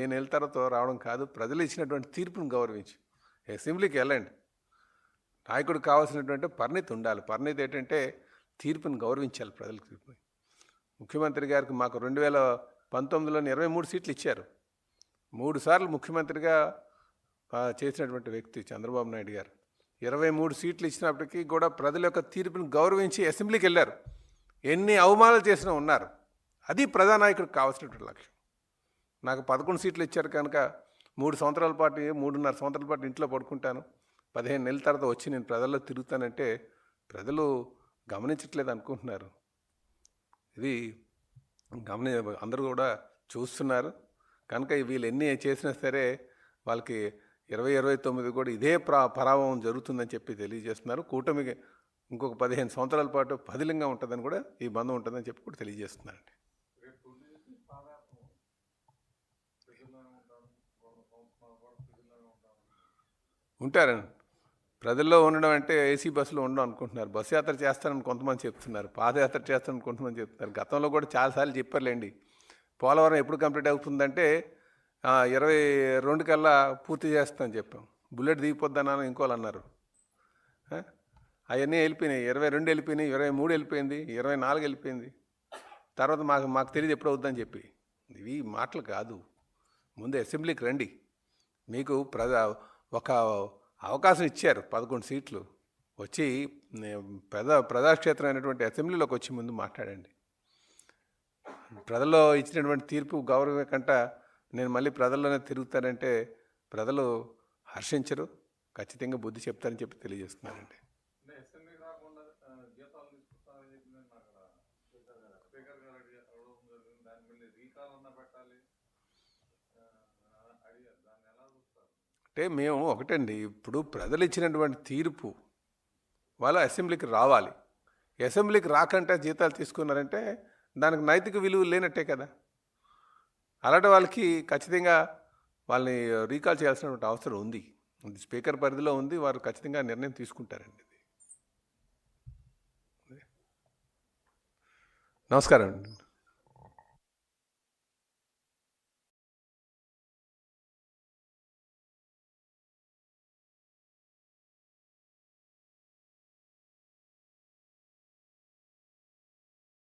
నేను వెళ్తారతో తర్వాత రావడం కాదు ప్రజలు ఇచ్చినటువంటి తీర్పును గౌరవించి. అసెంబ్లీకి వెళ్ళండి. నాయకుడు కావాల్సినటువంటి పరిణితి ఉండాలి. పరిణితి ఏంటంటే తీర్పును గౌరవించాలి ప్రజల తీర్పుని. ముఖ్యమంత్రి గారికి మాకు రెండు వేల పంతొమ్మిదిలో ఇరవై మూడు సీట్లు ఇచ్చారు. మూడు సార్లు ముఖ్యమంత్రిగా చేసినటువంటి వ్యక్తి చంద్రబాబు నాయుడు గారు. ఇరవై మూడు సీట్లు ఇచ్చినప్పటికీ కూడా ప్రజల యొక్క తీర్పును గౌరవించి అసెంబ్లీకి వెళ్ళారు. ఎన్ని అవమానాలు చేసినా ఉన్నారు. అది ప్రజానాయకుడికి కావాల్సినటువంటి లక్ష్యం. నాకు పదకొండు సీట్లు ఇచ్చారు కనుక మూడు సంవత్సరాల పాటు మూడున్నర సంవత్సరాల పాటు ఇంట్లో పడుకుంటాను. పదిహేను నెలల తర్వాత వచ్చి నేను ప్రజల్లో తిరుగుతానంటే ప్రజలు గమనించట్లేదు అనుకుంటున్నారు. ఇది గమని అందరూ కూడా చూస్తున్నారు. కనుక వీళ్ళు ఎన్ని చేసినా సరే వాళ్ళకి ఇరవై ఇరవై తొమ్మిది కూడా ఇదే ప్రా పరాభవం జరుగుతుందని చెప్పి తెలియజేస్తున్నారు. కూటమికి ఇంకొక పదిహేను సంవత్సరాల పాటు పదిలింగా ఉంటుందని కూడా ఈ బంధం ఉంటుందని చెప్పి కూడా తెలియజేస్తున్నారండి ఉంటారండి ప్రజల్లో ఉండడం అంటే ఏసీ బస్సులో ఉండడం అనుకుంటున్నారు. బస్సు యాత్ర చేస్తారని కొంతమంది చెప్తున్నారు. పాదయాత్ర చేస్తానని కొంతమంది చెప్తున్నారు. గతంలో కూడా చాలాసార్లు చెప్పారులేండి. పోలవరం ఎప్పుడు కంప్లీట్ అవుతుందంటే ఇరవై రెండు కల్లా పూర్తి చేస్తామని చెప్పాం. బుల్లెట్ దిగిపోద్దన్నాను ఇంకోళ్ళు అన్నారు అవన్నీ వెళ్ళిపోయినాయి. ఇరవై రెండు వెళ్ళిపోయినాయి ఇరవై మూడు వెళ్ళిపోయింది ఇరవై నాలుగు వెళ్ళిపోయింది. తర్వాత మాకు మాకు తెలియదు ఎప్పుడు అవుద్దని చెప్పి. ఇవి మాటలు కాదు. ముందు అసెంబ్లీకి రండి. మీకు ప్రజా ఒక అవకాశం ఇచ్చారు పదకొండు సీట్లు. వచ్చి నే- ప్రజా ప్రజాక్షేత్రం అయినటువంటి అసెంబ్లీలోకి వచ్చి ముందు మాట్లాడండి. ప్రజల్లో ఇచ్చినటువంటి తీర్పు గౌరవమే కంట నేను మళ్ళీ ప్రజల్లోనే తిరుగుతానంటే ప్రజలు హర్షించరు ఖచ్చితంగా బుద్ధి చెప్తారని చెప్పి తెలియజేస్తున్నారండి స్పీకర్ గారు అడగడం జరిగింది. దాని మళ్ళీ రీకాల్ అన్న పెట్టాలి. అంటే మేము ఒకటండి ఇప్పుడు ప్రజలు ఇచ్చినటువంటి తీర్పు వాళ్ళు అసెంబ్లీకి రావాలి. అసెంబ్లీకి రాకంటే జీతాలు తీసుకున్నారంటే దానికి నైతిక విలువ లేనట్టే కదా. అలాంటి వాళ్ళకి ఖచ్చితంగా వాళ్ళని రీకాల్ చేయాల్సినటువంటి అవసరం ఉంది. స్పీకర్ పరిధిలో ఉంది వారు ఖచ్చితంగా నిర్ణయం తీసుకుంటారండి ఇది. నమస్కారం అండి.